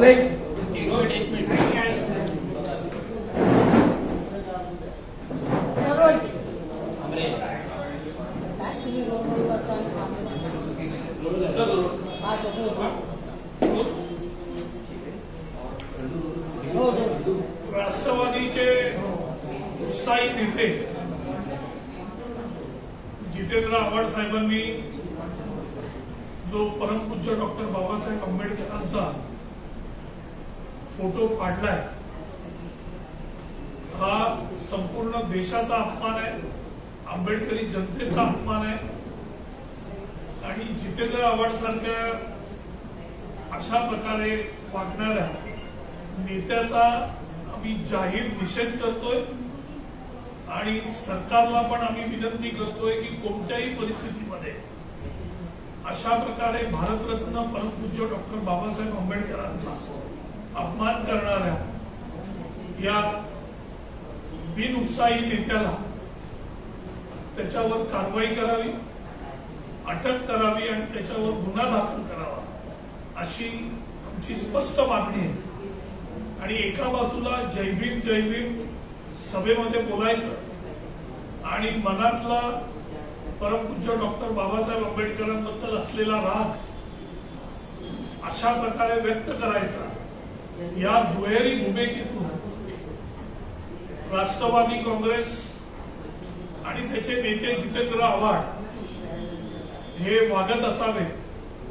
बोले? राष्ट्रवादीचे उत्साही नेते जितेंद्र आव्हाड साहेबांनी जो परमपूज्य डॉक्टर बाबासाहेब आंबेडकरांचा फोटो फाडलाय हा संपूर्ण देशाचा अपमान आहे आंबेडकरी जनतेचा अपमान आहे आणि जितेंद्र आव्हाड सारख्या अशा प्रकारे वागणाऱ्या नेत्याचा आम्ही जाहीर निषेध करतोय आणि सरकारला पण आम्ही विनंती करतोय की कोणत्याही परिस्थितीमध्ये अशा प्रकारे भारतरत्न परमपूज्य डॉक्टर बाबासाहेब आंबेडकरांचा अपमान करणाऱ्या या बिनउत्साही नेत्याला त्याच्यावर कारवाई करावी अटक करावी आणि त्याच्यावर गुन्हा दाखल करावा अशी आमची स्पष्ट मागणी आहे. आणि एका बाजूला जय भीम सभेमध्ये बोलायचं आणि मनातला परमपूज्य डॉक्टर बाबासाहेब आंबेडकरांबद्दल असलेला राग अशा प्रकारे व्यक्त करायचा. या दुहेरी भूमिकेतून राष्ट्रवादी काँग्रेस आणि त्याचे नेते जितेंद्र आव्हाड हे वागत असावे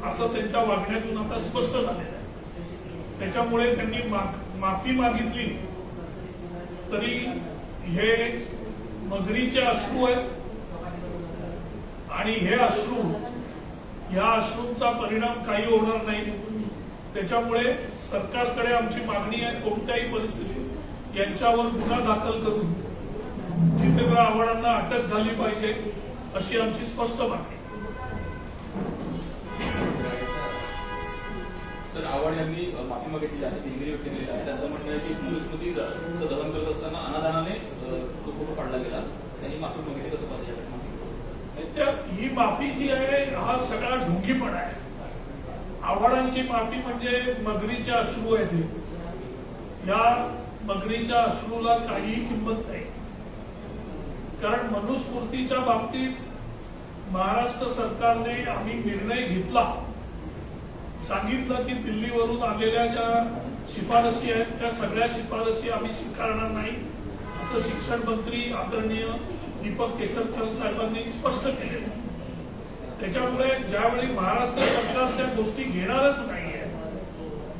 असं त्यांच्या वागण्यातून आता स्पष्ट झालेलं आहे. त्याच्यामुळे त्यांनी मा- माफी मागितली. तरी हे मगरीचे अश्रू आहेत. आणि हे अश्रू या अश्रूंचा परिणाम काही होणार नाही. त्याच्यामुळे सरकारकडे आमची मागणी आहे कोणत्याही परिस्थितीत यांच्यावर गुन्हा दाखल करून जितेंद्र आव्हाडांना अटक झाली पाहिजे अशी आमची स्पष्ट मागणी आहे. सर आव्हाड यांनी माफी मागितली आहे दिलगिरी व्यक्त केलेली आहे. त्यांचं म्हणणं आहे की स्मृतीचं दहन करत असताना अनादानाने तो फोटो फाडला गेला. त्यांनी माफी मागितली कसं पाहिजे? ही माफी जी आहे हा सगळा ढोंगीपणा आहे. आव्हाडांची माफी म्हणजे मगरीचे अश्रू आहेत या मगरीच्या अश्रूला काहीही किंमत नाही. कारण मनुस्मृतीच्या बाबतीत महाराष्ट्र सरकारने आम्ही निर्णय घेतला. सांगितलं की दिल्लीवरून आलेल्या ज्या शिफारसी आहेत त्या सगळ्या शिफारसी आम्ही स्वीकारणार नाही असं शिक्षण मंत्री आदरणीय दीपक केसरकर साहेबांनी स्पष्ट केलेलं आहे. त्याच्यामुळे ज्यावेळी महाराष्ट्र सरकार त्या गोष्टी घेणारच नाहीये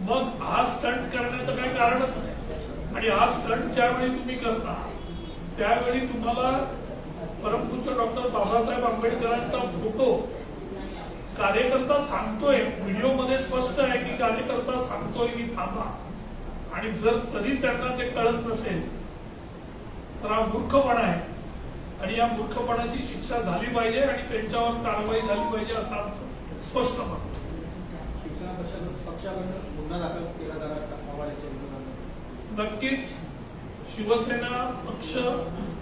मग हा स्टंट करण्याचं काही कारणच नाही. आणि हा स्टंट ज्यावेळी तुम्ही करता त्यावेळी तुम्हाला परमपूज्य डॉक्टर बाबासाहेब आंबेडकरांचा फोटो कार्यकर्ता सांगतोय व्हिडिओमध्ये स्पष्ट आहे की कार्यकर्ता सांगतोय की थांबा. आणि जर तरी त्यांना ते कळत नसेल तर हा मूर्खपणा आहे. आणि या मूर्खपणाची शिक्षा झाली पाहिजे आणि त्यांच्यावर कारवाई झाली पाहिजे असं आमचं स्पष्ट मत पक्षाकडून गुन्हा दाखल केला नक्कीच शिवसेना पक्ष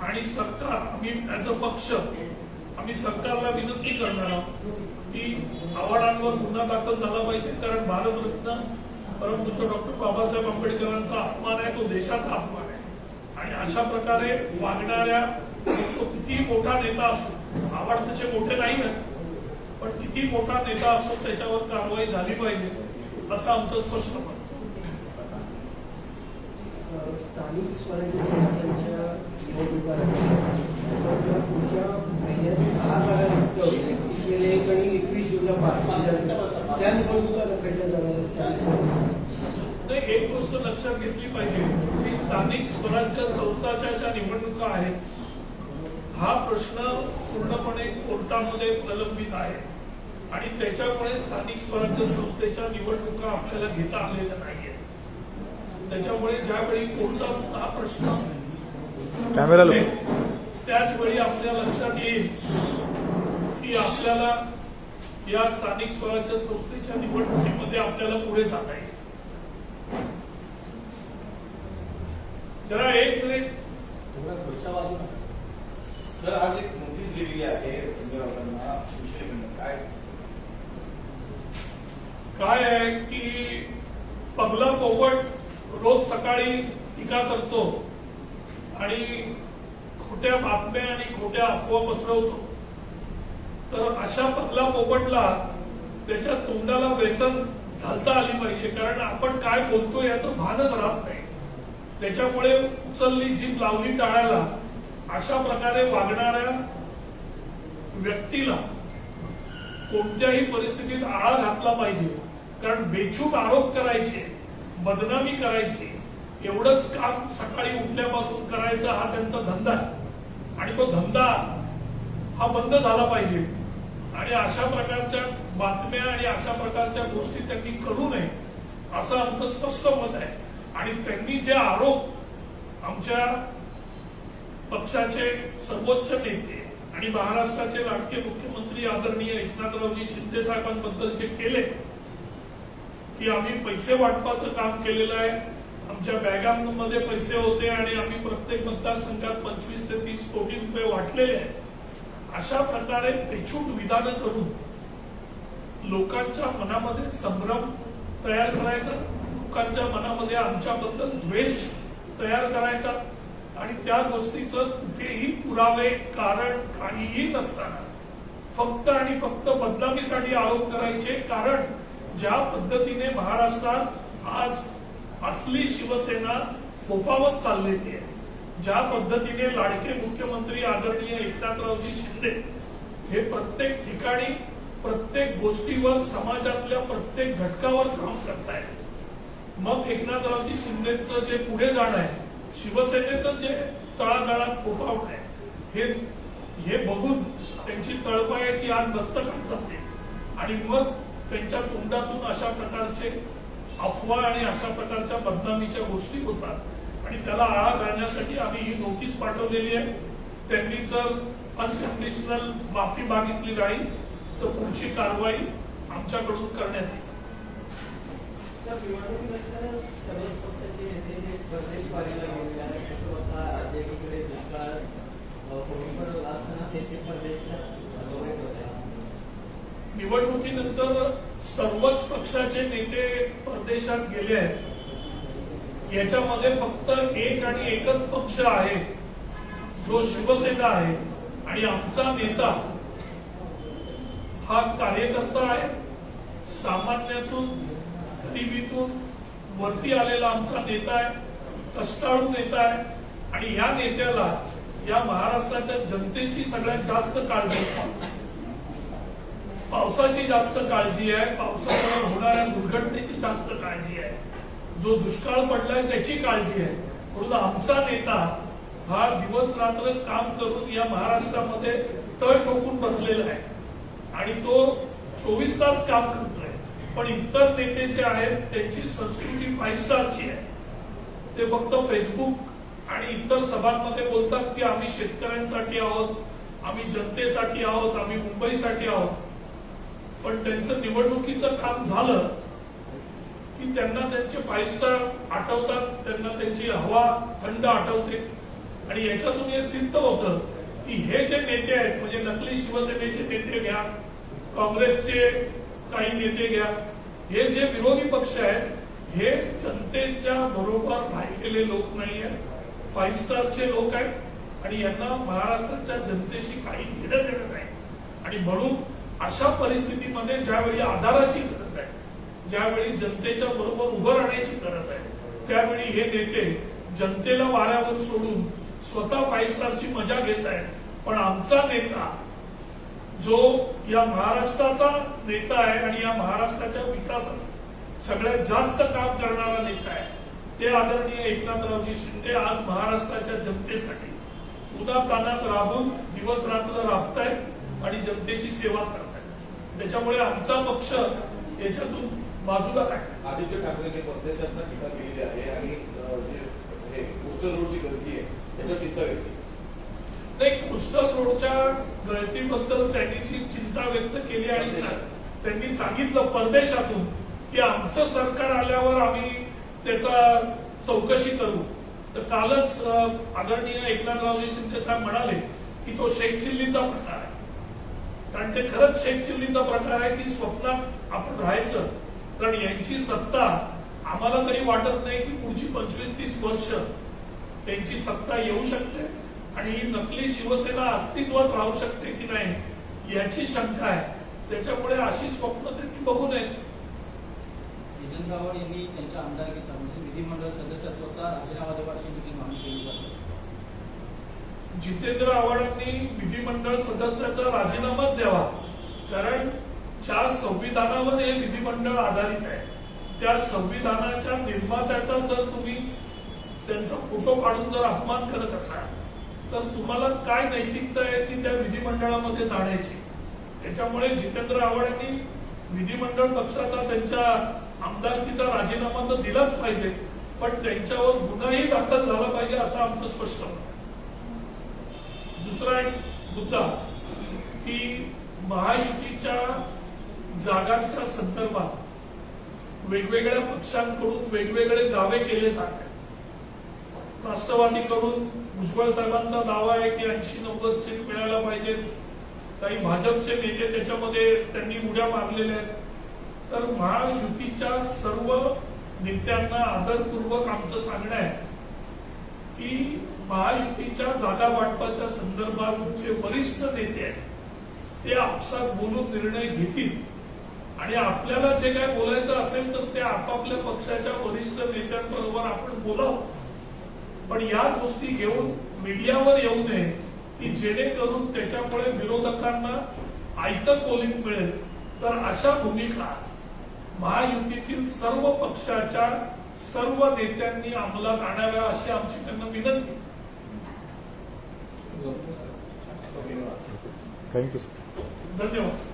आणि सरकार आम्ही ऍज अ पक्ष आम्ही सरकारला विनंती करणार आहोत की आव्हाडांवर गुन्हा दाखल झाला पाहिजे कारण भारतरत्न परंतु डॉक्टर बाबासाहेब आंबेडकरांचा अपमान आहे तो देशाचा अपमान आहे. आणि अशा प्रकारे वागणाऱ्या तो किती मोठा नेता असो आव्हाड तसे मोठे नाही पण किती मोठा नेता असो त्याच्यावर कारवाई झाली पाहिजे असं आमचं स्पष्ट मत. स्थानिक स्वराज्य संस्थांच्या पुढच्या महिन्यात सहा जागा रिक्त होत्या. एकवीस गेले एक आणि एकवीस जूनला पाच त्या- निवडणुका ढकलल्या जाणार नाही एक गोष्ट लक्षात घेतली पाहिजे की स्थानिक स्वराज्य संस्थाच्या ज्या निवडणुका आहेत हा प्रश्न पूर्णपणे कोर्टामध्ये प्रलंबित आहे आणि त्याच्यामुळे स्थानिक स्वराज्य संस्थेच्या निवडणुका आपल्याला घेता आलेल्या नाहीये त्याच्यामुळे ज्यावेळी कोर्टात हा प्रश्न कॅमेरा लो. त्याच वेळी आपल्या लक्षात येईल की आपल्याला या स्थानिक स्वराज्य संस्थेच्या निवडणुकीमध्ये आपल्याला पुढे जाता येईल. जरा एक मिनिट तर आज एक नोटीस दिलेली आहे संजय राऊतांना शिवसेनेकडून. काय? काय आहे की पगला पोपट रोज सकाळी टीका करतो आणि खोट्या बातम्या आणि खोट्या अफवा पसरवतो. तर अशा पगला पोपटला त्याच्या तोंडाला व्यसन घालता आली पाहिजे कारण आपण काय बोलतो याचं भानच राहत नाही. त्याच्यामुळे उचलली जीभ लावली टाळायला अशा प्रकारे वागणाऱ्या व्यक्तीला कोणत्याही परिस्थितीत आळा घातला पाहिजे. कारण बेछूट आरोप करायचे बदनामी करायची एवढंच काम सकाळी उठल्यापासून करायचा हा त्यांचा धंदा आहे. आणि तो धंदा हा बंद झाला पाहिजे. आणि अशा प्रकारच्या बातम्या आणि अशा प्रकारच्या गोष्टी त्यांनी करू नये असं आमचं स्पष्ट मत आहे. आणि त्यांनी जे आरोप आमच्या पक्षाचे सर्वोच्च नेते आणि महाराष्ट्राचे लाडके मुख्यमंत्री आदरणीय एकनाथरावजी शिंदे साहेबांबद्दल जे केले की आम्ही पैसे वाटपाचं काम केलेलं आहे. आमच्या बॅगांमध्ये पैसे होते आणि आम्ही प्रत्येक मतदारसंघात पंचवीस ते तीस कोटी रुपये वाटलेले आहेत. अशा प्रकारे बेछूट विधानं करून लोकांच्या मनामध्ये संभ्रम तयार करायचा लोकांच्या मनामध्ये आमच्याबद्दल द्वेष तयार करायचा आणि त्या गोष्टीचं कुठेही पुरावे कारण काहीही नसताना फक्त आणि फक्त बदनामीसाठी आरोप करायचे कारण ज्या पद्धतीने महाराष्ट्रात आज असली शिवसेना फोफावत चाललेली आहे ज्या पद्धतीने लाडके मुख्यमंत्री आदरणीय एकनाथरावजी शिंदे हे प्रत्येक ठिकाणी प्रत्येक गोष्टीवर समाजातल्या प्रत्येक घटकावर काम करतायत. मग एकनाथरावजी शिंदेचं जे पुढे जाणं आहे शिवसेनेचं जे तळागाळात फोफावण आहे हे हे बघून त्यांची तळपायाची आज मस्तकात जाते आणि मग त्यांच्या तोंडातून अशा प्रकारचे अफवा आणि अशा प्रकारच्या बदनामीच्या गोष्टी होतात. आणि त्याला आळा घालण्यासाठी आम्ही ही नोटीस पाठवलेली आहे. त्यांनी जर अनकंडिशनल माफी मागितली नाही तर पुढची कारवाई आमच्याकडून करण्यात येईल. निवडणुकीनंतर सर्वच पक्षाचे नेते परदेशात गेले आहेत. याच्यामध्ये फक्त एक आणि एकच पक्ष आहे. जो शिवसेना आहे. आणि आमचा नेता हा कार्यकर्ता आहे. सामान्यातून गरिबीतून वरती आलेला आमचा नेता आहे कष्टाळू नेता आहे आणि या नेत्याला या महाराष्ट्राच्या जनतेची सगळ्यात जास्त काळजी. पावसाची जास्त काळजी आहे पावसामुळे होणाऱ्या दुर्घटनेची जास्त काळजी आहे. जो दुष्काळ पडलाय त्याची काळजी आहे. म्हणून आमचा नेता हा दिवस रात्र काम करून या महाराष्ट्रामध्ये तळ ठोकून बसलेला आहे. आणि तो चोवीस तास काम करतोय पण इतर नेते जे आहेत त्यांची संस्कृती फाईव्ह स्टारची आहे. ते फक्त फेसबुक आणि इतर सभांमध्ये बोलतात की आम्ही शेतकऱ्यांसाठी आहोत आम्ही जनतेसाठी आहोत आम्ही मुंबईसाठी आहोत. पण त्यांचं निवडणुकीचं काम झालं की त्यांना त्यांचे फाईव्ह स्टार आठवतात त्यांना त्यांची हवा थंड आठवते. आणि याच्यातून हे सिद्ध होतं की हे जे नेते आहेत म्हणजे नकली शिवसेनेचे नेते घ्या काँग्रेसचे काही नेते घ्या हे जे विरोधी पक्ष आहेत हे जनतेच्या बरोबर राहिलेले लोक नाही आहेत फाईव्ह स्टारचे लोक आहेत आणि यांना महाराष्ट्राच्या जनतेशी काही घेणं देणं नाही. आणि म्हणून अशा परिस्थितीमध्ये ज्यावेळी आधाराची गरज आहे ज्यावेळी जनतेच्या बरोबर उभं राहण्याची गरज आहे त्यावेळी हे नेते जनतेला वाऱ्यावर सोडून स्वतः फाईव्ह स्टारची मजा घेत आहेत. पण आमचा नेता जो या महाराष्ट्राचा नेता आहे आणि या महाराष्ट्राच्या विकासाचं सगळ्यात जास्त काम करणारा नेता आहे ते आदरणीय एकनाथरावजी शिंदे आज महाराष्ट्राच्या जनतेसाठी उदा तानात राबून दिवस रात्र राबतायत आणि जनतेची सेवा करतायत. त्याच्यामुळे आमचा पक्ष याच्यातून बाजूला काय आदित्य ठाकरेंनी परदेशात टीका केलेली आहे आणि जे हे रोडची गर्दी आहे त्याच्यावर चिंता व्यक्त नाही कोस्टल रोडच्या गळतीबद्दल त्यांनी जी चिंता व्यक्त केली आणि त्यांनी सांगितलं परदेशातून की आमचं सरकार आल्यावर आम्ही त्याचा चौकशी करू. तर कालच आदरणीय एकनाथरावजी शिंदे साहेब म्हणाले की तो शेख चिल्लीचा प्रकार आहे. कारण ते खरंच शेख चिल्लीचा प्रकार आहे की स्वप्नात आपण राहायचं. कारण यांची सत्ता आम्हाला तरी वाटत नाही की पुढची पंचवीस तीस वर्ष त्यांची सत्ता येऊ शकते. आणि ही नकली शिवसेना अस्तित्वात राहू शकते की नाही याची शंका आहे. त्याच्यामुळे अशी स्वप्न त्यांनी बघू जितेंद्र आव्हाड यांनी त्यांच्या आमदारकीचा म्हणजे विधिमंडळ सदस्यत्वाचा राजीनामा देवा अशी देखील मागणी केली जाते जितेंद्र आव्हाडांनी विधिमंडळ सदस्याचा राजीनामाच द्यावा. कारण ज्या संविधानावर हे विधिमंडळ आधारित आहे त्या संविधानाच्या निर्मात्याचा जर तुम्ही त्यांचा फोटो काढून जर अपमान करत असाल तर तुम्हाला काय नैतिकता आहे ती त्या विधिमंडळामध्ये जाण्याची? त्याच्यामुळे जितेंद्र आव्हाडांनी विधिमंडळ पक्षाचा त्यांच्या आमदारकीचा राजीनामा तर दिलाच पाहिजे पण त्यांच्यावर गुन्हाही दाखल झाला पाहिजे असं आमचं स्पष्ट दुसरा एक मुद्दा की महायुतीच्या जागांच्या संदर्भात वेगवेगळ्या पक्षांकडून वेगवेगळे दावे केले जात आहेत. राष्ट्रवादीकडून भुजबळ साहेबांचा दावा आहे की ऐंशी नव्वद सीट मिळायला पाहिजेत काही भाजपचे नेते त्याच्यामध्ये त्यांनी उड्या मारलेल्या आहेत. तर महायुतीच्या सर्व नेत्यांना आदरपूर्वक आमचं सांगणं आहे की महायुतीच्या जागा वाटपाच्या संदर्भात जे वरिष्ठ नेते आहेत ते आपसात बोलून निर्णय घेतील. आणि आपल्याला जे काय बोलायचं असेल तर ते आपापल्या पक्षाच्या वरिष्ठ नेत्यांबरोबर आपण बोलावं. पण या गोष्टी घेऊन मीडियावर येऊ नये की जेणेकरून त्याच्यामुळे विरोधकांना आयतं पोलिंग मिळेल. तर अशा भूमिका महायुतीतील सर्व पक्षाच्या सर्व नेत्यांनी अंमलात आणाव्या अशी आमची त्यांना विनंती. थँक्यू धन्यवाद.